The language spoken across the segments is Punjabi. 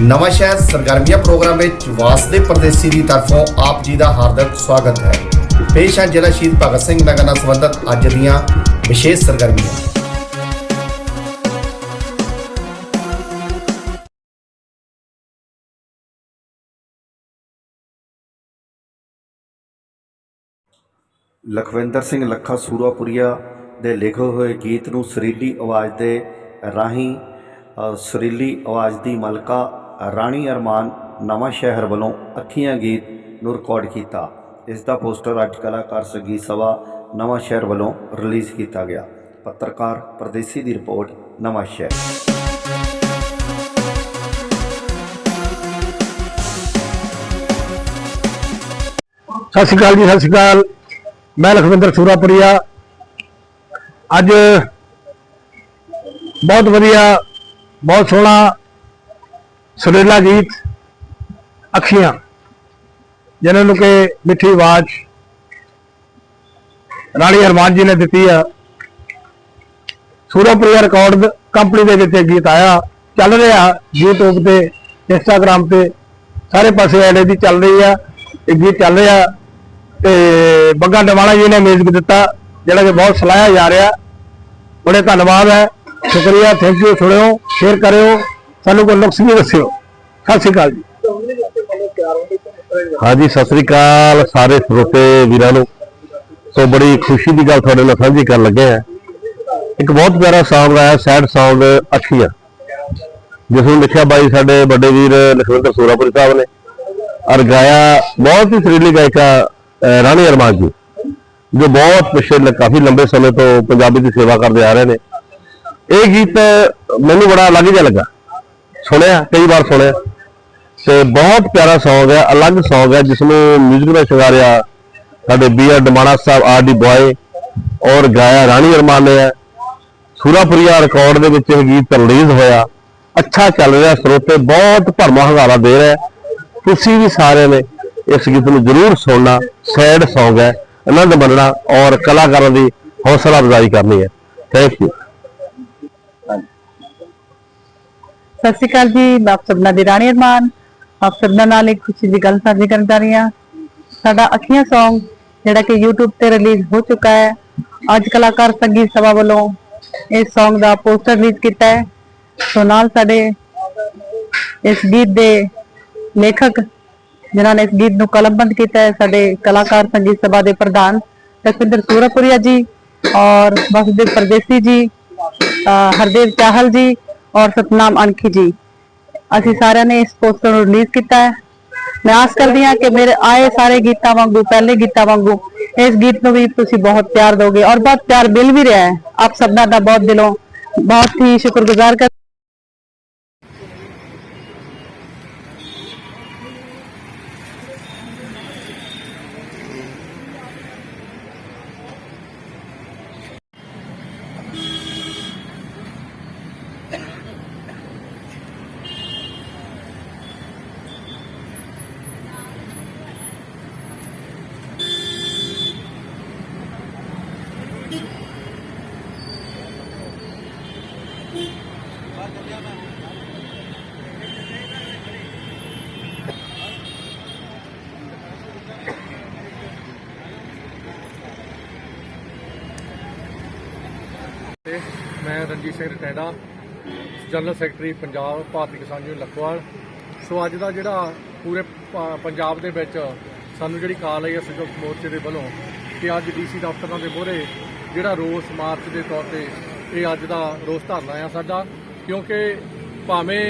ਨਵਾਂ ਸ਼ਹਿਰ ਸਰਗਰਮੀਆਂ ਪ੍ਰੋਗਰਾਮ ਵਿੱਚ ਵਾਸਦੇ ਪਰਦੇਸੀ ਦੀ ਤਰਫੋਂ ਆਪ ਜੀ ਦਾ ਹਾਰਦਿਕ ਸਵਾਗਤ ਹੈ। ਪੇਸ਼ ਹੈ ਜ਼ਿਲ੍ਹਾ ਸ਼ਹੀਦ ਭਗਤ ਸਿੰਘ ਨਗਰ ਨਾਲ ਸੰਬੰਧਿਤ ਅੱਜ ਦੀਆਂ ਵਿਸ਼ੇਸ਼ ਸਰਗਰਮੀਆਂ। ਲਖਵਿੰਦਰ ਸਿੰਘ ਲੱਖਾ ਸੂਰਾਪੁਰੀਆ ਦੇ ਲਿਖੇ ਹੋਏ ਗੀਤ ਨੂੰ ਸੁਰੀਲੀ ਆਵਾਜ਼ ਦੇ ਰਾਹੀਂ ਸੁਰੀਲੀ ਆਵਾਜ਼ ਦੀ ਮਲਕਾ ਰਾਣੀ ਅਰਮਾਨ ਨਵਾਂ ਸ਼ਹਿਰ ਵੱਲੋਂ ਅੱਖੀਆਂ ਗੀਤ ਨੂੰ ਰਿਕਾਰਡ ਕੀਤਾ। ਇਸ ਦਾ ਪੋਸਟਰ ਅੱਜ ਕਲਾਕਾਰ ਸੰਗੀਤ ਸਭਾ ਨਵਾਂ ਸ਼ਹਿਰ ਵੱਲੋਂ ਰਿਲੀਜ਼ ਕੀਤਾ ਗਿਆ। ਪੱਤਰਕਾਰ ਪਰਦੇਸੀ ਦੀ ਰਿਪੋਰਟ, ਨਵਾਂ ਸ਼ਹਿਰ। ਸਤਿ ਸ਼੍ਰੀ ਅਕਾਲ ਜੀ, ਸਤਿ ਸ਼੍ਰੀ ਅਕਾਲ। ਮੈਂ ਲਖਵਿੰਦਰ ਸੂਰਾਪੁਰੀਆ। ਅੱਜ ਬਹੁਤ ਵਧੀਆ, ਬਹੁਤ ਸੋਹਣਾ ਸੁਰੀਲਾ ਗੀਤ, ਅੱਖੀਆਂ, ਜਿਹਨਾਂ ਨੂੰ ਕਿ ਮਿੱਠੀ ਆਵਾਜ਼ ਰਾਣੀ ਹਰਮਾਨ ਜੀ ਨੇ ਦਿੱਤੀ ਆ। ਸੂਰਾਪੁਰੀਆ ਰਿਕਾਰਡ ਕੰਪਨੀ ਦੇ ਵਿੱਚ ਇਹ ਗੀਤ ਆਇਆ, ਚੱਲ ਰਿਹਾ YouTube ਤੇ, Instagram ਤੇ, ਸਾਰੇ ਪਾਸੇ ਐਡ ਦੀ ਚੱਲ ਰਹੀ ਆ, ਇਹ ਗੀਤ ਚੱਲ ਰਿਹਾ ਤੇ ਬੱਗਾ ਡਵਾਲਾ ਜੀ ਨੇ ਮਿਊਜ਼ਿਕ ਦਿੱਤਾ, ਜਿਹੜਾ ਕਿ ਬਹੁਤ ਸਲਾਹਿਆ ਜਾ ਰਿਹਾ। ਬੜੇ ਧੰਨਵਾਦ ਹੈ, ਸ਼ੁਕਰੀਆ ਥੈਂਕ ਯੂ ਸੁਣਿਓ ਸ਼ੇਅਰ ਕਰਿਓ। ਸਾਨੂੰ ਕੋਈ ਨੁਕਸ ਨਹੀਂ ਦੱਸਿਓ। ਸਤਿ ਸ਼੍ਰੀ ਅਕਾਲ ਜੀ। ਹਾਂਜੀ, ਸਤਿ ਸ੍ਰੀ ਅਕਾਲ ਸਾਰੇ ਸਰੋਤੇ ਵੀਰਾਂ ਨੂੰ। ਸੋ ਬੜੀ ਖੁਸ਼ੀ ਦੀ ਗੱਲ ਤੁਹਾਡੇ ਨਾਲ ਸਾਂਝੀ ਕਰਨ ਲੱਗੇ ਆ ਇੱਕ ਬਹੁਤ ਪਿਆਰਾ ਸੌਂਗ ਆਇਆ ਸੈਡ ਸੌਂਗ ਅੱਖੀਆਂ ਜਿਸ ਨੂੰ ਲਿਖਿਆ ਬਾਈ ਸਾਡੇ ਵੱਡੇ ਵੀਰ ਲਖਵਿੰਦਰ ਸੂਰਾਪੁਰੀ ਸਾਹਿਬ ਨੇ। ਔਰ ਗਾਇਆ ਬਹੁਤ ਹੀ ਸੁਰੀਲੀ ਗਾਇਕਾ ਰਾਣੀ ਅਰਮਾਨ ਜੀ, ਜੋ ਬਹੁਤ ਪਿਛਲੇ ਕਾਫੀ ਲੰਬੇ ਸਮੇਂ ਤੋਂ ਪੰਜਾਬੀ ਦੀ ਸੇਵਾ ਕਰਦੇ ਆ ਰਹੇ ਨੇ। ਇਹ ਗੀਤ ਮੈਨੂੰ ਬੜਾ ਅਲੱਗ ਜਿਹਾ ਲੱਗਾ। ਸੁਣਿਆ, ਕਈ ਵਾਰ ਸੁਣਿਆ। ਤੇ ਬਹੁਤ ਪਿਆਰਾ ਸੌਂਗ ਹੈ, ਅਲੱਗ ਸੌਂਗ ਹੈ ਜਿਸ ਨੂੰ 뮤직 ਦਾ ਸ਼ਿੰਗਾਰਿਆ ਸਾਡੇ ਬੀਆਰ ਡਮਾਣਾ ਸਾਹਿਬ ਆਰ ਡੀ ਬॉय ਔਰ ਗਾਇਆ ਰਾਣੀ ਅਰਮਾਨ ਨੇ। ਹੈ ਸੂਰਾਪੁਰੀਆ ਰਿਕਾਰਡ ਦੇ ਵਿੱਚ ਇਹ ਗੀਤ ਰਿਲੀਜ਼ ਹੋਇਆ। ਅੱਛਾ ਚੱਲ ਰਿਹਾ, ਸਰੋਤੇ ਬਹੁਤ ਭਰਮਾ ਹੰਗਾਰਾ ਦੇ ਰਿਹਾ। ਤੁਸੀਂ ਵੀ ਸਾਰਿਆਂ ਨੇ ਇਸ ਗੀਤ ਨੂੰ ਜ਼ਰੂਰ ਸੁਣਨਾ। ਸੈਡ ਸੌਂਗ ਹੈ, ਆਨੰਦ ਮੰਨਣਾ ਔਰ ਕਲਾਕਾਰਾਂ ਦੀ ਹੌਸਲਾ ਅਫਜ਼ਾਈ ਕਰਨੀ ਹੈ। ਥੈਂਕ ਯੂ ਸਤਿ ਸ਼੍ਰੀ ਅਕਾਲ ਜੀ, ਮੈਂ ਆਪ ਸਭਨਾਂ ਦੀ ਰਾਣੀ ਅਰਮਾਨ, ਆਪ ਸਭਨਾਂ ਨਾਲ ਇੱਕ ਖੁਸ਼ੀ ਦੀ ਗੱਲ ਸਾਂਝੀ ਕਰਨ ਜਾ ਰਹੀ ਹਾਂ। ਸਾਡਾ ਅੱਖੀਆਂ Song ਜਿਹੜਾ ਕਿ YouTube ਤੇ ਰਿਲੀਜ਼ ਹੋ ਚੁੱਕਾ ਹੈ। ਅੱਜ ਕਲਾਕਾਰ ਸੰਗੀਤ ਸਭਾ ਵੱਲੋਂ ਇਸ Song ਦਾ ਪੋਸਟਰ ਰਿਲੀਜ਼ ਕੀਤਾ ਹੈ। ਸੋ ਨਾਲ ਸਾਡੇ ਇਸ ਗੀਤ ਦੇ ਲੇਖਕ, ਜਿਨ੍ਹਾਂ ਨੇ ਇਸ ਗੀਤ ਨੂੰ ਕਲਮਬੰਦ ਕੀਤਾ ਹੈ, ਸਾਡੇ ਕਲਾਕਾਰ ਸੰਗੀਤ ਸਭਾ ਦੇ ਪ੍ਰਧਾਨ ਲਖਵਿੰਦਰ ਸੂਰਪੁਰੀਆ ਜੀ ਔਰ ਬਸਦੇਵ ਪਰਦੇਸੀ ਜੀ ਹਰਦੇਵ ਚਾਹਲ ਜੀ ਔਰ ਸਤਨਾਮ ਅਣਖੀ ਜੀ। ਅਸੀਂ ਸਾਰਿਆਂ ਨੇ ਇਸ ਪੋਸਟਰ ਨੂੰ ਰਿਲੀਜ਼ ਕੀਤਾ ਹੈ। ਮੈਂ ਆਸ ਕਰਦੀ ਹਾਂ ਕਿ ਮੇਰੇ ਆਏ ਸਾਰੇ ਗੀਤਾਂ ਵਾਂਗੂ, ਪਹਿਲੇ ਗੀਤਾਂ ਵਾਂਗੂ, ਇਸ ਗੀਤ ਨੂੰ ਵੀ ਤੁਸੀਂ ਬਹੁਤ ਪਿਆਰ ਦੋਗੇ ਔਰ ਬਹੁਤ ਪਿਆਰ ਮਿਲ ਵੀ ਰਿਹਾ ਹੈ। ਆਪ ਸਭਨਾਂ ਦਾ ਬਹੁਤ ਦਿਲੋਂ ਬਹੁਤ ਹੀ ਸ਼ੁਕਰਗੁਜ਼ਾਰ ਕਰ ਤੇ ਮੈਂ Ranjit Singh ਰਟੈਡਾ general secretary Punjab, Bharti Kisan union Lakhowal. ਸੋ ਅੱਜ ਦਾ ਜਿਹੜਾ ਪੂਰੇ ਪੰਜਾਬ ਦੇ ਵਿੱਚ ਸਾਨੂੰ ਜਿਹੜੀ ਕਾਲ ਆਈ ਹੈ ਸੰਯੁਕਤ ਮੋਰਚੇ ਦੇ ਵੱਲੋਂ ਕਿ ਅੱਜ ਡੀਸੀ ਦਫ਼ਤਰਾਂ ਦੇ ਮੋਹਰੇ ਜਿਹੜਾ ਰੋਸ ਮਾਰਚ ਦੇ ਤੌਰ ਤੇ ਇਹ ਅੱਜ ਦਾ ਰੋਸ ਧਰਨਾ ਆ ਸਾਡਾ, ਕਿਉਂਕਿ ਭਾਵੇਂ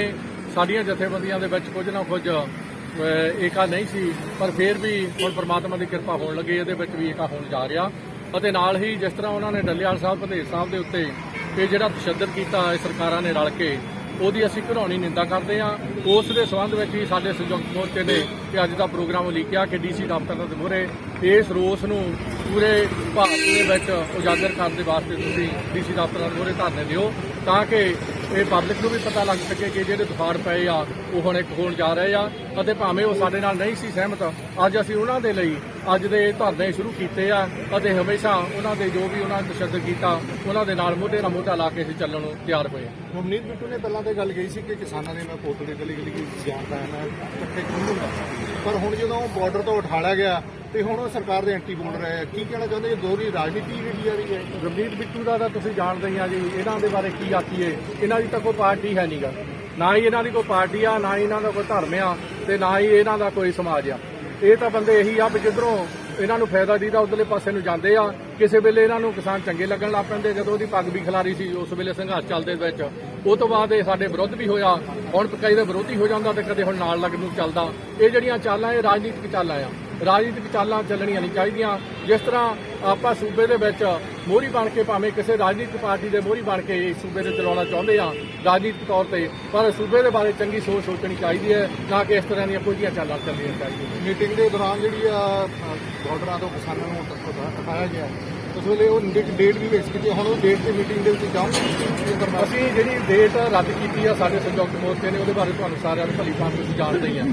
ਸਾਡੀਆਂ ਜਥੇਬੰਦੀਆਂ ਦੇ ਵਿੱਚ ਕੁਝ ਨਾ ਕੁਝ ਏਕਾ ਨਹੀਂ ਸੀ, ਪਰ ਫਿਰ ਵੀ ਹੁਣ ਪ੍ਰਮਾਤਮਾ ਦੀ ਕਿਰਪਾ ਹੋਣ ਲੱਗੀ, ਇਹਦੇ ਵਿੱਚ ਵੀ ਏਕਾ ਹੋਣ ਜਾ ਰਿਹਾ। ਅਤੇ ਨਾਲ ਹੀ ਜਿਸ ਤਰ੍ਹਾਂ ਉਹਨਾਂ ਨੇ ਡੱਲੇਵਾਲ ਸਾਹਿਬ ਭਦੇਰ ਸਾਹਿਬ ਦੇ ਉੱਤੇ ਇਹ ਜਿਹੜਾ ਤਸ਼ੱਦਦ ਕੀਤਾ ਹੈ ਸਰਕਾਰਾਂ ਨੇ ਰਲ ਕੇ, ਉਹਦੀ ਅਸੀਂ ਘਰਾਉਣੀ ਨਿੰਦਾ ਕਰਦੇ ਹਾਂ। ਉਸ ਦੇ ਸੰਬੰਧ ਵਿੱਚ ਹੀ ਸਾਡੇ ਸੰਯੁਕਤ ਮੋਰਚੇ ਨੇ ਕਿ ਅੱਜ ਦਾ ਪ੍ਰੋਗਰਾਮ ਉਲੀਕਿਆ ਕਿ ਡੀਸੀ ਦਫ਼ਤਰ ਦੇ ਮੂਹਰੇ ਇਸ ਰੋਸ ਨੂੰ ਪੂਰੇ ਭਾਰਤ ਦੇ ਵਿੱਚ ਉਜਾਗਰ ਕਰਨ ਦੇ ਵਾਸਤੇ ਤੁਸੀਂ ਡੀਸੀ ਦਫ਼ਤਰ ਦੇ ਮੂਹਰੇ ਧਰਨੇ ਦਿਓ, ਤਾਂ ਕਿ ਇਹ ਪਬਲਿਕ ਨੂੰ ਵੀ ਪਤਾ ਲੱਗ ਸਕੇ ਕਿ ਜਿਹੜੇ ਦੁਫਾੜ ਪਏ ਆ, ਉਹ ਹੁਣ ਇੱਕ ਹੋਣ ਜਾ ਰਹੇ ਆ। ਅਤੇ ਭਾਵੇਂ ਉਹ ਸਾਡੇ ਨਾਲ ਨਹੀਂ ਸੀ ਸਹਿਮਤ, ਅੱਜ ਅਸੀਂ ਉਹਨਾਂ ਦੇ ਲਈ ਅੱਜ ਦੇ ਧਰਨੇ ਸ਼ੁਰੂ ਕੀਤੇ ਆ ਅਤੇ ਹਮੇਸ਼ਾ ਉਹਨਾਂ ਦੇ ਜੋ ਵੀ ਉਹਨਾਂ ਨੇ ਤਸ਼ੱਦਦ ਕੀਤਾ ਉਹਨਾਂ ਦੇ ਨਾਲ ਮੋਢੇ ਨਾਲ ਮੋਢਾ ਲਾ ਕੇ ਅਸੀਂ ਚੱਲਣ ਨੂੰ ਤਿਆਰ ਹੋਏ ਹਾਂ ਨਵਨੀਤ ਬਿੱਟੂ ਨੇ ਪਹਿਲਾਂ ਤੇ ਗੱਲ ਕਹੀ ਸੀ ਕਿ ਕਿਸਾਨਾਂ ਦੇ ਮੈਂ ਪੋਤਲੇ ਗਲੀ ਗਲੀ ਕੀ ਜਾਣਦਾ ਹਾਂ ਮੈਂ ਇਕੱਠੇ ਖੁੰਝੂਗਾ ਪਰ ਹੁਣ ਜਦੋਂ ਬਾਰਡਰ ਤੋਂ ਉਠਾਲਿਆ ਗਿਆ ਤੇ ਹੁਣ ਉਹ ਸਰਕਾਰ ਦੇ ਐਂਟੀ ਬੋਲ ਰਹੇ ਆ ਕੀ ਕਹਿਣਾ ਚਾਹੁੰਦੇ? ਇਹ ਦੋਹਰੀ ਰਾਜਨੀਤੀ ਜਿਹੜੀ ਆ ਰਹੀ ਹੈ। ਰਵਨੀਤ ਬਿੱਟੂ ਦਾ ਤਾਂ ਤੁਸੀਂ ਜਾਣਦੇ ਹੀ ਆ ਜੀ ਇਹਨਾਂ ਦੇ ਬਾਰੇ ਕੀ ਆਖੀਏ। ਇਹਨਾਂ ਦੀ ਤਾਂ ਕੋਈ ਪਾਰਟੀ ਹੈ ਨਹੀਂਗਾ ਨਾ ਹੀ ਇਹਨਾਂ ਦੀ ਕੋਈ ਪਾਰਟੀ ਆ ਨਾ ਹੀ ਇਹਨਾਂ ਦਾ ਕੋਈ ਧਰਮ ਆ ਤੇ ਨਾ ਹੀ ਇਹਨਾਂ ਦਾ ਕੋਈ ਸਮਾਜ ਆ। ਇਹ ਤਾਂ ਬੰਦੇ ਇਹੀ ਆ ਵੀ ਜਿੱਧਰੋਂ ਇਹਨਾਂ ਨੂੰ ਫਾਇਦਾ ਦੀਦਾ, ਉਧਰਲੇ ਪਾਸੇ ਨੂੰ ਜਾਂਦੇ ਆ। ਕਿਸੇ ਵੇਲੇ ਇਹਨਾਂ ਨੂੰ ਕਿਸਾਨ ਚੰਗੇ ਲੱਗਣ ਲੱਗ ਪੈਂਦੇ, ਜਦੋਂ ਉਹਦੀ ਪੱਗ ਵੀ ਖਿਲਾਰੀ ਸੀ, ਉਸ ਵੇਲੇ ਸੰਘਰਸ਼ ਚੱਲਦੇ ਵਿੱਚ। ਉਹ ਤੋਂ ਬਾਅਦ ਇਹ ਸਾਡੇ ਵਿਰੁੱਧ ਵੀ ਹੋਇਆ। ਹੁਣ ਕਈ ਦੇ ਵਿਰੋਧੀ ਹੋ ਜਾਂਦਾ ਤੇ ਕਦੇ ਹੁਣ ਨਾਲ ਲੱਗਣ ਨੂੰ ਚੱਲਦਾ। ਇਹ ਜਿਹੜੀਆਂ ਚਾਲਾਂ, ਇਹ ਰਾਜਨੀਤਿਕ ਚਾਲਾਂ ਆ। ਰਾਜਨੀਤਿਕ ਚਾਲਾਂ ਚੱਲਣੀਆਂ ਨਹੀਂ ਚਾਹੀਦੀਆਂ। ਜਿਸ ਤਰ੍ਹਾਂ ਆਪਾਂ ਸੂਬੇ ਦੇ ਵਿੱਚ ਮੋਹਰੀ ਬਣ ਕੇ ਭਾਵੇਂ ਕਿਸੇ ਰਾਜਨੀਤਿਕ ਪਾਰਟੀ ਦੇ ਮੋਹਰੀ ਬਣ ਕੇ ਸੂਬੇ ਦੇ ਚਲਾਉਣਾ ਚਾਹੁੰਦੇ ਆ ਰਾਜਨੀਤਿਕ ਤੌਰ ਤੇ, ਪਰ ਸੂਬੇ ਦੇ ਬਾਰੇ ਚੰਗੀ ਸੋਚ ਸੋਚਣੀ ਚਾਹੀਦੀ ਹੈ, ਨਾ ਕਿ ਇਸ ਤਰ੍ਹਾਂ ਦੀਆਂ ਕੋਈ ਚਾਲਾਂ ਚੱਲਣੀਆਂ ਚਾਹੀਦੀਆਂ। ਮੀਟਿੰਗ ਦੇ ਦੌਰਾਨ ਜਿਹੜੀ ਆ ਬਾਰਡਰਾਂ ਤੋਂ ਕਿਸਾਨਾਂ ਨੂੰ ਉਠਾ- ਗਿਆ। ਉਸ ਵੇਲੇ ਉਹ ਡੇਟ ਡੇਟ ਵੀ ਫਿਕਸ ਕੀਤੀ ਹੁਣ ਉਹ ਡੇਟ ਤੇ ਮੀਟਿੰਗ ਦੇ ਵਿੱਚ ਜਾਊਂਗੇ ਅਸੀਂ ਜਿਹੜੀ ਡੇਟ ਰੱਦ ਕੀਤੀ ਆ ਸਾਡੇ ਸੰਯੁਕਤ ਮੋਰਚੇ ਨੇ, ਉਹਦੇ ਬਾਰੇ ਤੁਹਾਨੂੰ ਸਾਰਿਆਂ ਨੂੰ ਭਲੀ ਭਾਂਤ ਤੁਸੀਂ ਜਾਣਦੇ ਹੀ ਆ।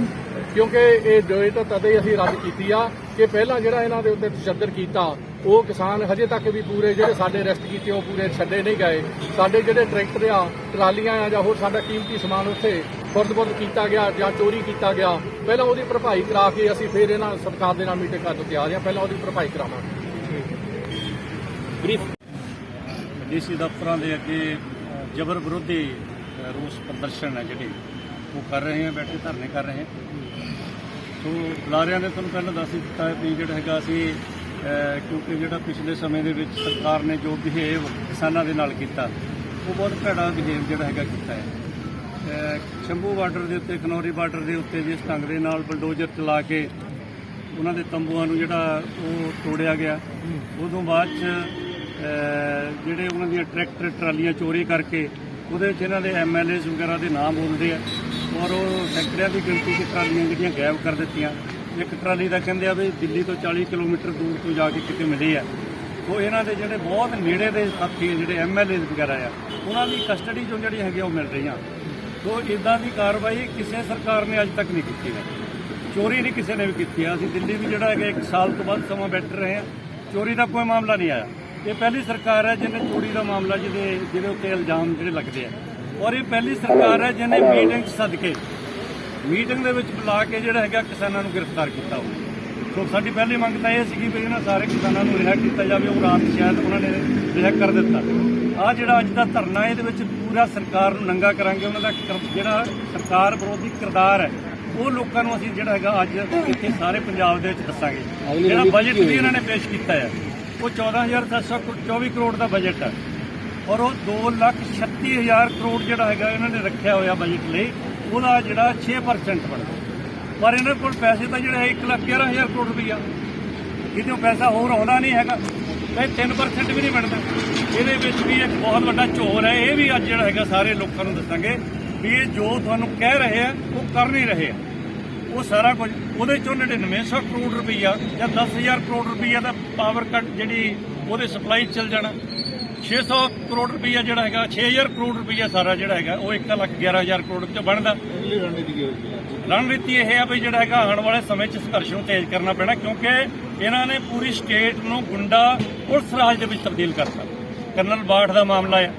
ਕਿਉਂਕਿ ਇਹ ਡੇਟ ਤਦੇ ਹੀ ਅਸੀਂ ਰੱਦ ਕੀਤੀ ਆ ਕਿ ਪਹਿਲਾਂ ਜਿਹੜਾ ਇਹਨਾਂ ਦੇ ਉੱਤੇ ਤਸ਼ੱਦਦ ਕੀਤਾ, ਉਹ ਕਿਸਾਨ ਹਜੇ ਤੱਕ ਵੀ ਪੂਰੇ ਜਿਹੜੇ ਸਾਡੇ ਅਰੈਸਟ ਕੀਤੇ, ਉਹ ਪੂਰੇ ਛੱਡੇ ਨਹੀਂ ਗਏ। ਸਾਡੇ ਜਿਹੜੇ ਟਰੈਕਟਰ ਆ, ਟਰਾਲੀਆਂ ਆ ਜਾਂ ਹੋਰ ਸਾਡਾ ਕੀਮਤੀ ਸਮਾਨ ਉੱਥੇ ਫੁਰਦ-ਫੁਰਦ ਕੀਤਾ ਗਿਆ ਜਾਂ ਚੋਰੀ ਕੀਤਾ ਗਿਆ, ਪਹਿਲਾਂ ਉਹਦੀ ਭਰਪਾਈ ਕਰਾ ਕੇ ਅਸੀਂ ਫਿਰ ਇਹਨਾਂ ਸਰਕਾਰ ਦੇ ਨਾਲ ਮੀਟਿੰਗ ਕਰਨ ਤਿਆਰ ਆ। ਪਹਿਲਾਂ ਉਹਦੀ ਭਰਪਾਈ ਕਰਾਵਾਂਗੇ। ਡੀਸੀ ਦਫ਼ਤਰਾਂ ਦੇ ਅੱਗੇ ਜਬਰ ਵਿਰੋਧੀ ਰੋਸ ਪ੍ਰਦਰਸ਼ਨ ਹੈ ਜਿਹੜੇ। ਉਹ ਕਰ ਰਹੇ ਹੈ ਬੈਠੇ ਧਰਨੇ ਕਰ ਰਹੇ ਹੈ। ਸੋ ਬੁਲਾਰਿਆਂ ਨੇ ਤੁਹਾਨੂੰ ਪਹਿਲਾਂ ਦੱਸ ਦਿੱਤਾ ਹੈ ਵੀ ਜਿਹੜਾ ਹੈਗਾ ਅਸੀਂ ਕਿਉਂਕਿ ਜਿਹੜਾ ਪਿਛਲੇ ਸਮੇਂ ਦੇ ਵਿੱਚ ਸਰਕਾਰ ਨੇ ਜੋ ਬਿਹੇਵ ਕਿਸਾਨਾਂ ਦੇ ਨਾਲ ਕੀਤਾ ਉਹ ਬਹੁਤ ਭੈੜਾ ਬਿਹੇਵ ਜਿਹੜਾ ਹੈਗਾ ਕੀਤਾ ਹੈ। ਸ਼ੰਭੂ ਬਾਰਡਰ ਦੇ ਉੱਤੇ ਖਨੌਰੀ ਬਾਰਡਰ ਦੇ ਉੱਤੇ ਜਿਸ ਢੰਗ ਦੇ ਨਾਲ ਬਲਡੋਜ਼ਰ ਚਲਾ ਕੇ ਉਹਨਾਂ ਦੇ ਤੰਬੂਆਂ ਨੂੰ ਜਿਹੜਾ ਉਹ ਤੋੜਿਆ ਗਿਆ ਉਦੋਂ ਬਾਅਦ ਚ ਜਿਹੜੇ ਉਹਨਾਂ ਦੀਆਂ ਟਰੈਕਟਰ ਟਰਾਲੀਆਂ ਚੋਰੀ ਕਰਕੇ ਉਹਦੇ ਵਿੱਚ ਇਹਨਾਂ ਦੇ ਐਮਐਲਏਸ ਵਗੈਰਾ ਦੇ ਨਾਮ ਬੋਲਦੇ ਆ ਔਰ ਉਹ ਸੈਂਕੜਿਆਂ ਦੀ ਗਿਣਤੀ 'ਚ ਟਰਾਲੀਆਂ ਜਿਹੜੀਆਂ ਗਾਇਬ ਕਰ ਦਿੱਤੀਆਂ। ਇੱਕ ਟਰਾਲੀ ਦਾ ਕਹਿੰਦੇ ਆ ਵੀ ਦਿੱਲੀ ਤੋਂ 40 ਕਿਲੋਮੀਟਰ ਦੂਰ ਤੋਂ ਜਾ ਕੇ ਕਿਤੇ ਮਿਲੀ ਆ। ਉਹ ਇਹਨਾਂ ਦੇ ਜਿਹੜੇ ਬਹੁਤ ਨੇੜੇ ਦੇ ਸਾਥੀ ਆ, ਜਿਹੜੇ ਐਮਐਲਏ ਵਗੈਰਾ ਆ ਉਹਨਾਂ ਦੀ ਕਸਟਡੀ ਚੋਂ ਜਿਹੜੀ ਹੈਗੀ ਉਹ ਮਿਲ ਰਹੀਆਂ। ਸੋ ਇਦਾਂ ਦੀ ਕਾਰਵਾਈ ਕਿਸੇ ਸਰਕਾਰ ਨੇ ਅੱਜ ਤੱਕ ਨਹੀਂ ਕੀਤੀ ਹੈ। ਚੋਰੀ ਨਹੀਂ ਕਿਸੇ ਨੇ ਵੀ ਕੀਤੀ ਆ। ਅਸੀਂ ਦਿੱਲੀ ਵੀ ਜਿਹੜਾ ਹੈਗਾ ਇੱਕ ਸਾਲ ਤੋਂ ਵੱਧ ਸਮਾਂ ਬੈਠ ਰਹੇ ਹਾਂ ਚੋਰੀ ਦਾ ਕੋਈ ਮਾਮਲਾ ਨਹੀਂ ਆਇਆ। ਇਹ ਪਹਿਲੀ ਸਰਕਾਰ ਹੈ ਜਿਹਨੇ ਚੋਰੀ ਦਾ ਮਾਮਲਾ ਜਿਹਦੇ ਜਿਹਦੇ ਉੱਤੇ ਇਲਜ਼ਾਮ ਜਿਹੜੇ ਲੱਗਦੇ ਆ। ਔਰ ਇਹ ਪਹਿਲੀ ਸਰਕਾਰ ਹੈ ਜਿਹਨੇ ਮੀਟਿੰਗ 'ਚ ਸੱਦ ਕੇ ਮੀਟਿੰਗ ਦੇ ਵਿੱਚ ਬੁਲਾ ਕੇ ਜਿਹੜਾ ਹੈਗਾ ਕਿਸਾਨਾਂ ਨੂੰ ਗ੍ਰਿਫਤਾਰ ਕੀਤਾ ਹੋਵੇ ਸੋ ਸਾਡੀ ਪਹਿਲੀ ਮੰਗ ਤਾਂ ਇਹ ਸੀਗੀ ਵੀ ਇਹਨਾਂ ਸਾਰੇ ਕਿਸਾਨਾਂ ਨੂੰ ਰਿਹਾ ਕੀਤਾ ਜਾਵੇ ਉਹ ਰਾਤ ਸ਼ਾਇਦ ਉਹਨਾਂ ਨੇ ਰਿਹਾ ਕਰ ਦਿੱਤਾ। ਆ ਜਿਹੜਾ ਅੱਜ ਦਾ ਧਰਨਾ ਇਹਦੇ ਵਿੱਚ ਪੂਰਾ ਸਰਕਾਰ ਨੂੰ ਨੰਗਾ ਕਰਾਂਗੇ। ਉਹਨਾਂ ਦਾ ਜਿਹੜਾ ਸਰਕਾਰ ਵਿਰੋਧੀ ਕਿਰਦਾਰ ਹੈ ਉਹ ਲੋਕਾਂ ਨੂੰ ਅਸੀਂ ਜਿਹੜਾ ਹੈਗਾ ਅੱਜ ਇੱਥੇ ਸਾਰੇ ਪੰਜਾਬ ਦੇ ਵਿੱਚ ਦੱਸਾਂਗੇ। ਜਿਹੜਾ ਬਜਟ ਵੀ ਇਹਨਾਂ ਨੇ ਪੇਸ਼ ਕੀਤਾ ਹੈ। ਉਹ 14724 ਕਰੋੜ ਦਾ ਬਜਟ ਹੈ। ਔਰ ਉਹ 236000 ਕਰੋੜ ਜਿਹੜਾ ਹੈਗਾ ਇਹਨਾਂ ਨੇ ਰੱਖਿਆ ਹੋਇਆ ਬਜਟ ਲਈ, ਉਹਦਾ ਜਿਹੜਾ 6% ਬਣਦਾ। ਪਰ ਇਹਨਾਂ ਕੋਲ ਪੈਸੇ ਤਾਂ ਜਿਹੜੇ ਹੈ 111000 ਕਰੋੜ ਰੁਪਈਆ। ਇਹਦੇ ਪੈਸਾ ਹੋਰ ਆਉਂਦਾ ਨਹੀਂ ਹੈਗਾ। ਇਹ 3% ਵੀ ਨਹੀਂ ਬਣਦਾ। ਇਹਦੇ ਵਿੱਚ ਵੀ ਇੱਕ ਬਹੁਤ ਵੱਡਾ ਝੋਰ ਹੈ। ਇਹ ਵੀ ਅੱਜ ਜਿਹੜਾ ਹੈਗਾ ਸਾਰੇ ਲੋਕਾਂ ਨੂੰ ਦੱਸਾਂਗੇ ਵੀ ਇਹ ਜੋ ਤੁਹਾਨੂੰ ਕਹਿ ਰਹੇ ਆ, ਉਹ ਕਰ ਨਹੀਂ ਰਹੇ ਆ। ਉਹ ਸਾਰਾ ਕੁਝ ਉਹਦੇ ਚੋਂ 9900 ਕਰੋੜ ਰੁਪਈਆ ਜਾਂ 10000 ਕਰੋੜ ਰੁਪਈਆ ਦਾ ਪਾਵਰ ਕੱਟ ਜਿਹੜੀ ਉਹਦੇ ਸਪਲਾਈ ਚੱਲ ਜਾਣਾ। 600 ਕਰੋੜ ਰੁਪਈਆ ਜਿਹੜਾ ਹੈਗਾ 6000 ਕਰੋੜ ਰੁਪਈਆ ਸਾਰਾ ਜਿਹੜਾ ਹੈਗਾ ਉਹ 1 ਲੱਖ 11000 ਕਰੋੜ ਚ ਬਣਦਾ। ਰਣਨੀਤੀ ਇਹ ਹੈ ਵੀ ਜਿਹੜਾ ਹੈਗਾ ਆਉਣ ਵਾਲੇ ਸਮੇਂ 'ਚ ਸੰਘਰਸ਼ ਨੂੰ ਤੇਜ਼ ਕਰਨਾ ਪੈਣਾ ਕਿਉਂਕਿ ਇਹਨਾਂ ਨੇ ਪੂਰੀ ਸਟੇਟ ਨੂੰ ਗੁੰਡਾ ਪੁਲਿਸ ਰਾਜ ਦੇ ਵਿੱਚ ਤਬਦੀਲ ਕਰਤਾ। ਕਰਨਲ ਬਾਠ ਦਾ ਮਾਮਲਾ ਹੈ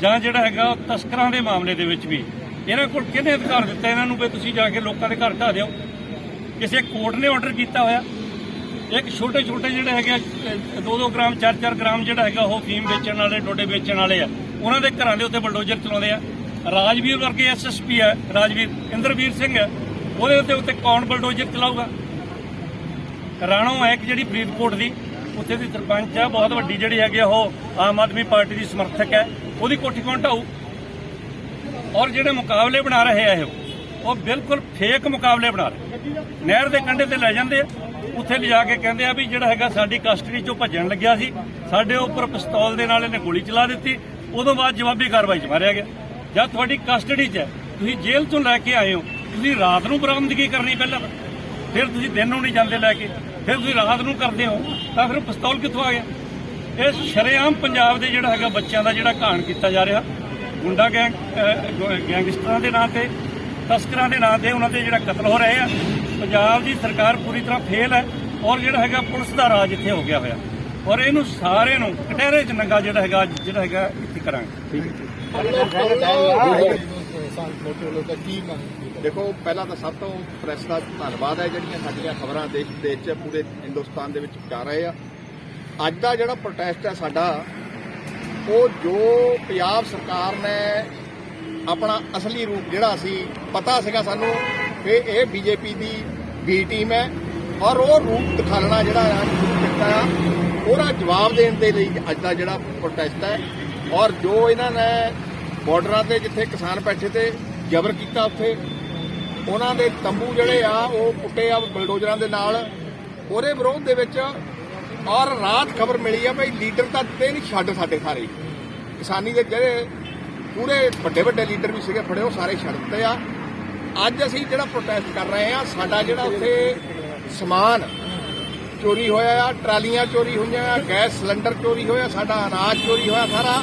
ਜਾਂ ਜਿਹੜਾ ਹੈਗਾ ਤਸਕਰਾਂ ਦੇ ਮਾਮਲੇ ਦੇ ਵਿੱਚ ਵੀ। ਇਹਨਾਂ ਕੋਲ ਕਿਹਨੇ ਅਧਿਕਾਰ ਦਿੱਤਾ ਇਹਨਾਂ ਨੂੰ ਵੀ ਤੁਸੀਂ ਜਾ ਕੇ ਲੋਕਾਂ ਦੇ ਘਰ ਢਾ ਦਿਓ? ਕਿਸੇ ਕੋਰਟ ਨੇ ਆਰਡਰ ਕੀਤਾ ਹੋਇਆ। ਇੱਕ ਛੋਟੇ ਛੋਟੇ ਜਿਹੜੇ ਹੈਗੇ 2-2 ਗ੍ਰਾਮ 4-4 ਗ੍ਰਾਮ ਜਿਹੜਾ ਹੈਗਾ ਉਹ ਫੀਮ ਵੇਚਣ ਵਾਲੇ, ਡੋਡੇ ਵੇਚਣ ਵਾਲੇ ਆ। ਉਹਨਾਂ ਦੇ ਘਰਾਂ ਦੇ ਉੱਤੇ ਬਲਡੋਜ਼ਰ ਚਲਾਉਂਦੇ ਆ। ਰਾਜਵੀਰ ਵਰਗੇ ਐਸਐਸਪੀ ਹੈ ਰਾਜਵੀਰ, ਇੰਦਰਵੀਰ ਸਿੰਘ ਹੈ ਉਹਦੇ ਉੱਤੇ ਉੱਤੇ ਕੌਣ ਬਲਡੋਜ਼ਰ ਚਲਾਊਗਾ? ਰਾਣੋ ਹੈ ਇੱਕ ਜਿਹੜੀ ਫਰੀਦਕੋਟ ਦੀ। ਉੱਥੇ ਦੀ ਸਰਪੰਚ ਹੈ ਬਹੁਤ ਵੱਡੀ ਜਿਹੜੀ ਹੈਗੀ ਆ, ਉਹ ਆਮ ਆਦਮੀ ਪਾਰਟੀ ਦੀ ਸਮਰਥਕ ਹੈ ਉਹਦੀ ਕੋਠੀ ਕੌਣ ਢਾਊ? ਔਰ ਜਿਹੜੇ ਮੁਕਾਬਲੇ ਬਣਾ ਰਹੇ ਆ ਇਹ, ਉਹ ਬਿਲਕੁਲ ਫੇਕ ਮੁਕਾਬਲੇ ਬਣਾ ਰਹੇ। ਨਹਿਰ ਦੇ ਕੰਢੇ ਤੇ ਲੈ ਜਾਂਦੇ ਆ। ਉੱਥੇ ਲਿਜਾ ਕੇ ਕਹਿੰਦੇ ਆ ਵੀ ਜਿਹੜਾ ਹੈਗਾ ਸਾਡੀ ਕਸਟਡੀ ਚੋਂ ਭੱਜਣ ਲੱਗਿਆ ਸੀ। ਸਾਡੇ ਉੱਪਰ ਪਿਸਤੌਲ ਦੇ ਨਾਲ ਇਹਨੇ ਗੋਲੀ ਚਲਾ ਦਿੱਤੀ। ਉਦੋਂ ਬਾਅਦ ਜਵਾਬੀ ਕਾਰਵਾਈ 'ਚ ਮਾਰਿਆ ਗਿਆ। ਜਦ ਤੁਹਾਡੀ ਕਸਟਡੀ 'ਚ ਹੈ, ਤੁਸੀਂ ਜੇਲ੍ਹ ਚੋਂ ਲੈ ਕੇ ਆਏ ਹੋ। ਤੁਸੀਂ ਰਾਤ ਨੂੰ ਬਰਾਮਦਗੀ ਕਰਨੀ ਪਹਿਲਾਂ। ਫਿਰ ਤੁਸੀਂ ਦਿਨ ਨੂੰ ਨਹੀਂ ਜਾਂਦੇ ਲੈ ਕੇ। ਫਿਰ ਤੁਸੀਂ ਰਾਤ ਨੂੰ ਕਰਦੇ ਹੋ, ਤਾਂ ਫਿਰ ਪਿਸਤੌਲ ਕਿੱਥੋਂ ਆ ਗਿਆ? ਇਹ ਸ਼ਰੇਆਮ ਪੰਜਾਬ ਦੇ ਜਿਹੜਾ ਹੈਗਾ ਬੱਚਿਆਂ ਦਾ ਜਿਹੜਾ ਘਾਣ ਕੀਤਾ ਜਾ ਰਿਹਾ ਗੁੰਡਾ ਗੈਂਗ ਗੈਂਗਸਟਰਾਂ ਦੇ ਨਾਂ ਤੇ, ਤਸਕਰਾਂ ਦੇ ਨਾਂ ਤੇ ਉਹਨਾਂ ਤੇ ਜਿਹੜਾ ਕਤਲ ਹੋ ਰਹੇ ਆ ਪੰਜਾਬ ਦੀ ਸਰਕਾਰ ਪੂਰੀ ਤਰ੍ਹਾਂ ਫੇਲ ਹੈ ਔਰ ਜਿਹੜਾ ਹੈਗਾ ਪੁਲਿਸ ਦਾ ਰਾਜ ਇੱਥੇ ਹੋ ਗਿਆ ਹੋਇਆ। ਔਰ ਇਹਨੂੰ ਸਾਰੇ ਨੂੰ ਕਟਹਿਰੇ ਚ ਨੰਗਾ ਜਿਹੜਾ ਹੈਗਾ ਜਿਹੜਾ ਹੈਗਾ ਇੱਥੇ ਕਰਾਂਗੇ। ਦੇਖੋ, ਪਹਿਲਾਂ ਤਾਂ ਸਭ ਤੋਂ ਪ੍ਰੈਸ ਦਾ ਧੰਨਵਾਦ ਹੈ, ਜਿਹੜੀਆਂ ਸਾਡੀਆਂ ਖਬਰਾਂ ਦੇਸ਼ ਵਿਦੇਸ਼ 'ਚ ਪੂਰੇ ਹਿੰਦੁਸਤਾਨ ਦੇ ਵਿੱਚ ਜਾ ਰਹੇ ਆ। ਅੱਜ ਦਾ ਜਿਹੜਾ ਪ੍ਰੋਟੈਸਟ ਹੈ ਸਾਡਾ ਉਹ ਜੋ ਪੰਜਾਬ ਸਰਕਾਰ ਨੇ ਆਪਣਾ ਅਸਲੀ ਰੂਪ ਜਿਹੜਾ ਸੀ, ਪਤਾ ਸੀਗਾ ਸਾਨੂੰ ਕਿ ਇਹ ਬੀਜੇਪੀ ਦੀ ਬੀ ਟੀਮ ਹੈ ਔਰ ਉਹ ਰੂਪ ਦਿਖਾਉਣਾ ਜਿਹੜਾ ਹੈ ਕੀਤਾ ਆ, ਉਹਦਾ ਜਵਾਬ ਦੇਣ ਦੇ ਲਈ ਅੱਜ ਦਾ ਜਿਹੜਾ ਪ੍ਰੋਟੈਸਟ ਹੈ ਔਰ ਜੋ ਇਹਨਾਂ ਨੇ ਬਾਰਡਰਾਂ ਤੇ ਜਿੱਥੇ ਕਿਸਾਨ ਬੈਠੇ ਤੇ ਜ਼ਬਰ ਕੀਤਾ ਉੱਥੇ, ਉਹਨਾਂ ਦੇ ਤੰਬੂ ਜਿਹੜੇ ਆ, ਉਹ ਪੁੱਟੇ ਆ ਬਲਡੋਜ਼ਰਾਂ ਦੇ ਨਾਲ, ਉਹਦੇ ਵਿਰੋਧ ਦੇ ਵਿੱਚ ਔਰ ਰਾਤ ਖਬਰ ਮਿਲੀ ਆ ਭਈ ਲੀਡਰ ਤਾਂ ਤੇ ਨਹੀਂ ਛੱਡ ਸਾਡੇ ਸਾਰੇ। ਕਿਸਾਨੀ ਦੇ ਜਿਹੜੇ ਪੂਰੇ ਵੱਡੇ ਵੱਡੇ ਲੀਡਰ ਵੀ ਸੀਗੇ ਫੜੇ, ਉਹ ਸਾਰੇ ਛੱਡ ਦਿੱਤੇ ਆ। ਅੱਜ ਅਸੀਂ ਜਿਹੜਾ ਪ੍ਰੋਟੈਸਟ ਕਰ ਰਹੇ ਆ, ਸਾਡਾ ਜਿਹੜਾ ਉੱਥੇ ਸਮਾਨ ਚੋਰੀ ਹੋਇਆ ਆ, ਟਰਾਲੀਆਂ ਚੋਰੀ ਹੋਈਆਂ ਆ, ਗੈਸ ਸਿਲੰਡਰ ਚੋਰੀ ਹੋਇਆ, ਸਾਡਾ ਅਨਾਜ ਚੋਰੀ ਹੋਇਆ ਸਾਰਾ।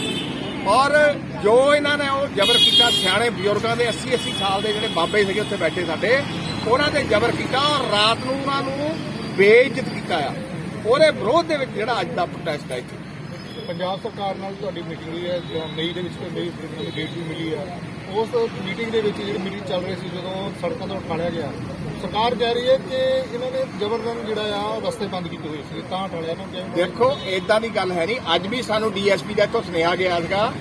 ਔਰ ਜੋ ਇਹਨਾਂ ਨੇ ਉਹ ਜ਼ਬਰ ਕੀਤਾ, ਸਿਆਣੇ ਬਜ਼ੁਰਗਾਂ ਦੇ 80 80 ਸਾਲ ਦੇ ਜਿਹੜੇ ਬਾਬੇ ਸੀਗੇ ਉੱਥੇ ਬੈਠੇ ਸਾਡੇ, ਉਹਨਾਂ ਤੇ ਜ਼ਬਰ ਕੀਤਾ ਔਰ ਰਾਤ ਨੂੰ ਉਹਨਾਂ ਨੂੰ ਬੇਇੱਜ਼ਤ ਕੀਤਾ ਆ। ਉਹਦੇ ਵਿਰੋਧ ਦੇ ਵਿੱਚ ਜਿਹੜਾ ਅੱਜ ਦਾ ਪ੍ਰੋਟੈਸਟ ਹੈ ਇੱਥੇ। ਪੰਜਾਬ ਸਰਕਾਰ ਨਾਲ ਤੁਹਾਡੀ ਮੀਟਿੰਗ ਹੋਈ ਹੈ ਜਾਂ ਮਈ ਦੇ ਵਿੱਚ ਮਈ ਨੂੰ ਡੇਟ ਵੀ ਮਿਲੀ ਹੈ। ਉਸ ਮੀਟਿੰਗ ਦੇ ਵਿੱਚ ਜਿਹੜੀ ਮੀਟਿੰਗ ਚੱਲ ਰਹੀ ਸੀ ਜਦੋਂ ਸੜਕਾਂ ਤੋਂ ਉਠਾਲਿਆ ਗਿਆ ਸਰਕਾਰ ਕਹਿ ਰਹੀ ਹੈ ਕਿ ਇਹਨਾਂ ਨੇ ਜ਼ਬਰਦਸਤ ਜਿਹੜਾ ਆ ਉਹ ਰਸਤੇ ਬੰਦ ਕੀਤੇ ਹੋਏ ਸੀ ਤਾਂ ਉਠਾਲਿਆ ਨਾ ਦੇਖੋ ਇਦਾਂ ਦੀ ਗੱਲ ਹੈ ਨਹੀਂ। ਅੱਜ ਵੀ ਸਾਨੂੰ ਡੀਐਸਪੀ ਦਾ ਇੱਥੋਂ ਸੁਨੇਹਾ ਗਿਆ ਸੀਗਾ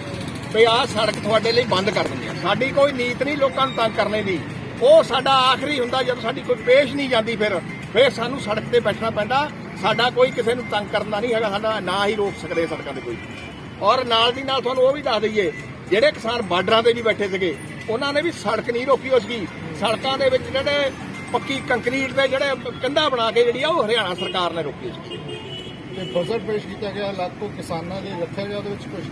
ਵੀ ਆਹ ਸੜਕ ਤੁਹਾਡੇ ਲਈ ਬੰਦ ਕਰ ਦਿੰਦੇ ਆ। ਸਾਡੀ ਕੋਈ ਨੀਤ ਨਹੀਂ ਲੋਕਾਂ ਨੂੰ ਤੰਗ ਕਰਨੇ ਦੀ। ਉਹ ਸਾਡਾ ਆਖਰੀ ਹੁੰਦਾ ਜਦੋਂ ਸਾਡੀ ਕੋਈ ਪੇਸ਼ ਨਹੀਂ ਜਾਂਦੀ ਫਿਰ ਫਿਰ ਸਾਨੂੰ ਸੜਕ ਤੇ ਬੈਠਣਾ ਪੈਂਦਾ। ਸਾਡਾ ਕੋਈ ਕਿਸੇ ਨੂੰ ਤੰਗ ਕਰਨ ਦਾ ਨਹੀਂ ਹੈਗਾ ਸਾਡਾ ਨਾ ਹੀ ਰੋਕ ਸਕਦੇ ਸੜਕਾਂ ਤੇ ਕੋਈ। ਔਰ ਨਾਲ ਦੀ ਨਾਲ ਤੁਹਾਨੂੰ ਉਹ ਵੀ ਦੱਸ ਦਈਏ ਜਿਹੜੇ ਕਿਸਾਨ ਬਾਰਡਰਾਂ ਤੇ ਵੀ ਬੈਠੇ ਸੀਗੇ ਉਹਨਾਂ ਨੇ ਵੀ ਸੜਕ ਨਹੀਂ ਰੋਕੀ ਉਸ ਦੀ। ਸੜਕਾਂ ਦੇ ਵਿੱਚ ਜਿਹੜੇ ਪੱਕੀ ਕੰਕਰੀਟ ਦੇ ਜਿਹੜੇ ਕੰਧਾਂ ਬਣਾ ਕੇ ਜਿਹੜੀ ਆ ਉਹ ਹਰਿਆਣਾ ਸਰਕਾਰ ਨੇ ਰੋਕੀ ਸੀ। ਤੇ ਬਜਟ ਪੇਸ਼ ਕੀਤਾ ਗਿਆ ਲਾਖੋ ਕਿਸਾਨਾਂ ਦੇ ਰੱਖਿਆ ਗਿਆ ਉਹਦੇ ਵਿੱਚ ਕੁਝ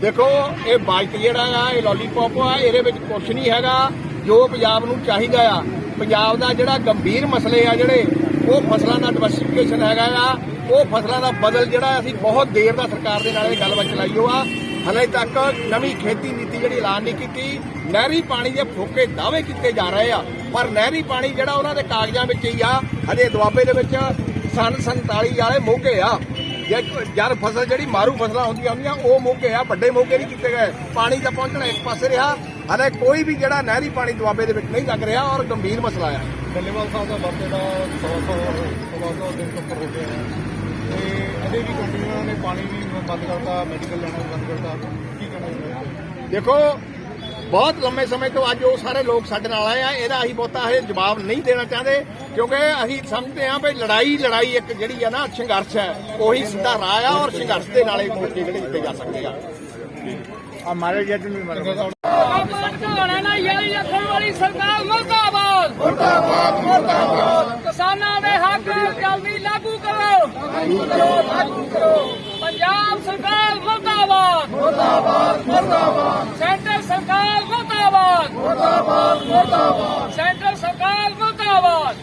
ਦੇਖੋ ਇਹ ਬਾਈਟ ਜਿਹੜਾ ਆ ਇਹ ਲੋਲੀਪੌਪ ਆ ਇਹਦੇ ਵਿੱਚ ਕੁਝ ਨਹੀਂ ਹੈਗਾ। ਜੋ ਪੰਜਾਬ ਨੂੰ ਚਾਹੀਦਾ ਆ ਪੰਜਾਬ ਦਾ ਜਿਹੜਾ ਗੰਭੀਰ ਮਸਲੇ ਆ ਜਿਹੜੇ ਉਹ ਫਸਲਾਂ ਦਾ ਡਿਵਰਸਿਫਿਕੇਸ਼ਨ ਹੈਗਾ ਆ, ਉਹ ਫਸਲਾਂ ਦਾ ਬਦਲ ਜਿਹੜਾ ਅਸੀਂ ਬਹੁਤ ਦੇਰ ਦਾ ਸਰਕਾਰ ਦੇ ਨਾਲ ਇਹ ਗੱਲਬਾਤ ਚਲਾਈ ਹੋ ਆ ਹਲੇ ਤੱਕ ਨਵੀਂ ਖੇਤੀ ਨੀਤੀ ਜਿਹੜੀ ਐਲਾਨ ਨਹੀਂ ਕੀਤੀ, ਨਹਿਰੀ ਪਾਣੀ ਦੇ ਫੋਕੇ ਦਾਅਵੇ ਕੀਤੇ ਜਾ ਰਹੇ ਆ। ਪਰ ਨਹਿਰੀ ਪਾਣੀ ਜਿਹੜਾ ਉਹਨਾਂ ਦੇ ਕਾਗਜ਼ਾਂ ਵਿੱਚ ਹੀ ਆ, ਹਜੇ ਦੁਆਬੇ ਦੇ ਵਿੱਚ ਸਨ 47 ਵਾਲੇ ਮੋਗੇ ਆ। ਯਾਰ ਫਸਲ ਜਿਹੜੀ ਮਾਰੂ ਫਸਲਾਂ ਹੁੰਦੀਆਂ ਹੁੰਦੀਆਂ, ਉਹ ਮੋਗੇ ਆ, ਵੱਡੇ ਮੋਗੇ ਨਹੀਂ ਕੀਤੇ ਗਏ। ਪਾਣੀ ਦਾ ਪਹੁੰਚਣਾ ਇੱਕ ਪਾਸੇ ਰਿਹਾ ਹਲੇ ਕੋਈ ਵੀ ਜਿਹੜਾ ਨਹਿਰੀ ਪਾਣੀ ਦੁਆਬੇ ਦੇ ਵਿੱਚ ਨਹੀਂ ਲੱਗ ਰਿਹਾ ਔਰ ਗੰਭੀਰ ਮਸਲਾ ਆ ਡੱਲੇਵਾਲ ਸਾਹਿਬ ਦਾ ਵਰਤ ਜਿਹੜਾ ਸਵਾ ਸੌ ਸਵਾ ਸੌ ਦਿਨ ਤੋਂ ਉੱਪਰ ਹੋ ਗਿਆ ਹੈ। ਤੇ ਅਜੇ ਵੀ ਕੰਟੀਨਿਊ ਨੇ ਪਾਣੀ ਵੀ ਬੰਦ ਕਰਤਾ ਮੈਡੀਕਲ ਲੈਣਾ ਬੰਦ ਕਰਤਾ। ਕੀ ਕਹਿਣਾ ਚਾਹੁੰਦੇ ਦੇਖੋ ਬਹੁਤ ਲੰਮੇ ਸਮੇਂ ਤੋਂ ਅੱਜ ਉਹ ਸਾਰੇ ਲੋਕ ਸਾਡੇ ਨਾਲ ਆਏ ਆ ਇਹਦਾ ਅਸੀਂ ਬਹੁਤਾ ਹਜੇ ਜਵਾਬ ਨਹੀਂ ਦੇਣਾ ਚਾਹੁੰਦੇ ਕਿਉਂਕਿ ਅਸੀਂ ਸਮਝਦੇ ਹਾਂ ਵੀ ਲੜਾਈ ਲੜਾਈ ਇੱਕ ਜਿਹੜੀ ਆ ਨਾ ਸੰਘਰਸ਼ ਹੈ ਉਹੀ ਸਿੱਧਾ ਰਾਹ ਆ ਔਰ ਸੰਘਰਸ਼ ਦੇ ਨਾਲ ਇਹ ਬੱਚੇ ਜਿਹੜੇ ਜਿੱਤੇ ਜਾ ਸਕਦੇ ਆ। ਨਾਲ ਯਾਰੀ ਰੱਖਣ ਵਾਲੀ ਸਰਕਾਰ ਮੁਰਦਾਬਾਦ ਮੁਰਦਾਬਾਦ ਮੁਰਦਾਬਾਦ ਕਿਸਾਨਾਂ ਦੇ ਹੱਕ ਜਲਦੀ ਲਾਗੂ ਕਰੋ ਲਾਗੂ ਕਰੋ ਪੰਜਾਬ ਸਰਕਾਰ ਮੁਰਦਾਬਾਦ ਮੁਰਦਾਬਾਦ ਮੁਰਦਾਬਾਦ ਸੈਂਟਰ ਸਰਕਾਰ ਮੁਰਦਾਬਾਦ ਮੁਰਦਾਬਾਦ ਮੁਰਦਾਬਾਦ ਸੈਂਟਰ ਸਰਕਾਰ ਮੁਰਦਾਬਾਦ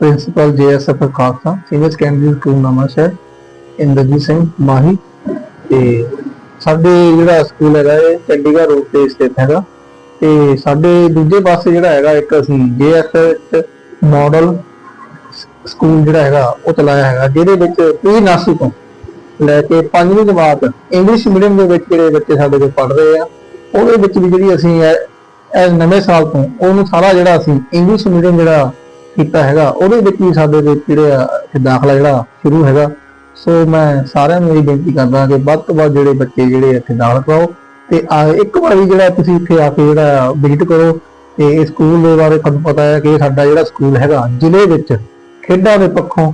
principal JSF Khalsa senior secondary school Nawanshahr Inderjit Singh Mahi ਤੇ ਸਾਡੇ ਜਿਹੜਾ ਸਕੂਲ ਹੈਗਾ ਇਹ ਚੰਡੀਗੜ੍ਹ ਰੋਡ ਤੇ ਸਥਿਤ ਹੈਗਾ ਤੇ ਸਾਡੇ ਦੂਜੇ ਪਾਸੇ ਜਿਹੜਾ ਹੈਗਾ ਇੱਕ ਅਸੀਂ ਜੇਐਸਐਫ ਮਾਡਲ ਸਕੂਲ ਜਿਹੜਾ ਹੈਗਾ, ਉਹ ਚਲਾਇਆ ਹੈਗਾ, ਜਿਹਦੇ ਵਿੱਚ ਪੀ ਨਰਸਰੀ ਤੋਂ ਲੈ ਕੇ ਪੰਜਵੀਂ ਜਮਾਤ ਇੰਗਲਿਸ਼ ਮੀਡੀਅਮ ਦੇ ਵਿੱਚ ਜਿਹੜੇ ਬੱਚੇ ਸਾਡੇ ਕੋਲ ਪੜ੍ਹ ਰਹੇ ਆ, ਉਹਦੇ ਵਿੱਚ ਵੀ ਜਿਹੜੀ ਅਸੀਂ ਇਹ ਨਵੇਂ ਸਾਲ ਤੋਂ ਉਹਨੂੰ ਸਾਰਾ ਜਿਹੜਾ ਅਸੀਂ ਇੰਗਲਿਸ਼ ਮੀਡੀਅਮ ਜਿਹੜਾ ਕੀਤਾ ਹੈਗਾ, ਉਹਦੇ ਵਿੱਚ ਵੀ ਸਾਡੇ ਵਿੱਚ ਜਿਹੜੇ ਆ ਦਾਖਲਾ ਜਿਹੜਾ ਸ਼ੁਰੂ ਹੈਗਾ। ਸੋ ਮੈਂ ਸਾਰਿਆਂ ਨੂੰ ਇਹ ਬੇਨਤੀ ਕਰਦਾ ਕਿ ਵੱਧ ਤੋਂ ਵੱਧ ਜਿਹੜੇ ਬੱਚੇ ਜਿਹੜੇ ਇੱਥੇ ਦਾਖਲ ਕਰਾਓ ਤੇ ਆ, ਇੱਕ ਵਾਰੀ ਜਿਹੜਾ ਤੁਸੀਂ ਇੱਥੇ ਆ ਕੇ ਜਿਹੜਾ ਵਿਜ਼ਿਟ ਕਰੋ ਤੇ ਇਹ ਸਕੂਲ ਦੇ ਬਾਰੇ ਤੁਹਾਨੂੰ ਪਤਾ ਹੈ ਕਿ ਸਾਡਾ ਜਿਹੜਾ ਸਕੂਲ ਹੈਗਾ, ਜ਼ਿਲ੍ਹੇ ਵਿੱਚ ਖੇਡਾਂ ਦੇ ਪੱਖੋਂ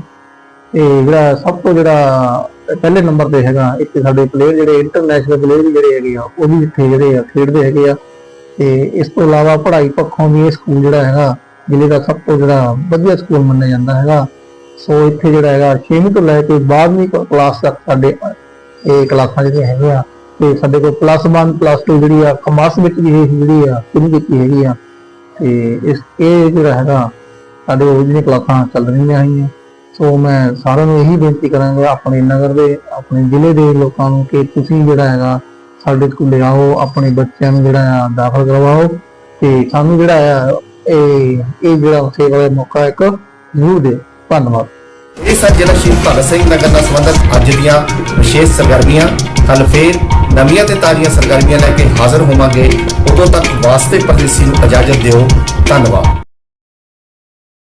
ਤੇ ਜਿਹੜਾ ਸਭ ਤੋਂ ਜਿਹੜਾ ਪਹਿਲੇ ਨੰਬਰ ਤੇ ਹੈਗਾ ਇੱਥੇ ਸਾਡੇ ਪਲੇਅਰ ਜਿਹੜੇ ਇੰਟਰਨੈਸ਼ਨਲ ਪਲੇਅਰ ਵੀ ਜਿਹੜੇ ਹੈਗੇ ਆ, ਉਹ ਵੀ ਇੱਥੇ ਜਿਹੜੇ ਆ ਖੇਡਦੇ ਹੈਗੇ ਆ। ਤੇ ਇਸ ਤੋਂ ਇਲਾਵਾ ਪੜ੍ਹਾਈ ਪੱਖੋਂ ਵੀ ਇਹ ਸਕੂਲ ਜਿਹੜਾ ਹੈਗਾ, ਜ਼ਿਲ੍ਹੇ ਦਾ ਸਭ ਤੋਂ ਜਿਹੜਾ ਵਧੀਆ ਸਕੂਲ ਮੰਨਿਆ ਜਾਂਦਾ ਹੈਗਾ। ਸੋ ਇੱਥੇ ਜਿਹੜਾ ਹੈਗਾ 6ਵੀਂ ਤੋਂ ਲੈ ਕੇ 12ਵੀਂ ਕਲਾਸ ਤੱਕ ਸਾਡੇ ਇਹ ਕਲਾਸਾਂ ਜਿਹੜੀਆਂ ਹੈਗੀਆਂ, ਤੇ ਸਾਡੇ ਕੋਲ ਪਲੱਸ 1 ਪਲੱਸ 2 ਜਿਹੜੀ ਆ ਕਮਰਸ ਵਿੱਚ ਵੀ ਇਹ ਜਿਹੜੀ ਆ, ਸ਼ੁਰੂ ਕੀਤੀ ਹੈਗੀ ਆ। ਤੇ ਇਸ, ਇਹ ਜਿਹੜਾ ਹੈਗਾ ਸਾਡੇ ਉਹ ਜਿਹੜੀਆਂ ਕਲਾਸਾਂ ਚੱਲ ਰਹੀਆਂ ਹੈਗੀਆਂ, ਸੋ ਮੈਂ ਸਾਰਿਆਂ ਨੂੰ ਇਹੀ ਬੇਨਤੀ ਕਰਾਂਗਾ ਆਪਣੇ ਨਗਰ ਦੇ, ਆਪਣੇ ਜ਼ਿਲ੍ਹੇ ਦੇ ਲੋਕਾਂ ਨੂੰ ਕਿ ਤੁਸੀਂ ਜਿਹੜਾ ਹੈਗਾ ਸਾਡੇ ਸਕੂਲੇ ਆਓ, ਆਪਣੇ ਬੱਚਿਆਂ ਨੂੰ ਜਿਹੜਾ ਆ ਦਾਖਲ ਕਰਵਾਓ ਤੇ ਸਾਨੂੰ ਜਿਹੜਾ ਆ ਇਹ ਇਹ ਜਿਹੜਾ ਸੇਵਾ ਦਾ ਮੌਕਾ ਇੱਕ ਜ਼ਰੂਰ ਦੇ ਧੰਨਵਾਦ। ਇਹ ਸਨ ਜ਼ਿਲ੍ਹਾ ਸ਼ਹੀਦ ਭਗਤ ਸਿੰਘ ਨਗਰ ਨਾਲ ਸੰਬੰਧਿਤ ਅੱਜ ਦੀਆਂ ਵਿਸ਼ੇਸ਼ ਸਰਗਰਮੀਆਂ ਕੱਲ ਫੇਰ ਨਵੀਆਂ ਤੇ ਤਾਜ਼ੀਆਂ ਸਰਗਰਮੀਆਂ ਲੈ ਕੇ ਹਾਜ਼ਰ ਹੋਵਾਂਗੇ। ਉਦੋਂ ਤੱਕ ਵਾਸਤੇ ਪਰਦੇਸੀ ਨੂੰ ਇਜਾਜ਼ਤ ਦਿਓ। ਧੰਨਵਾਦ।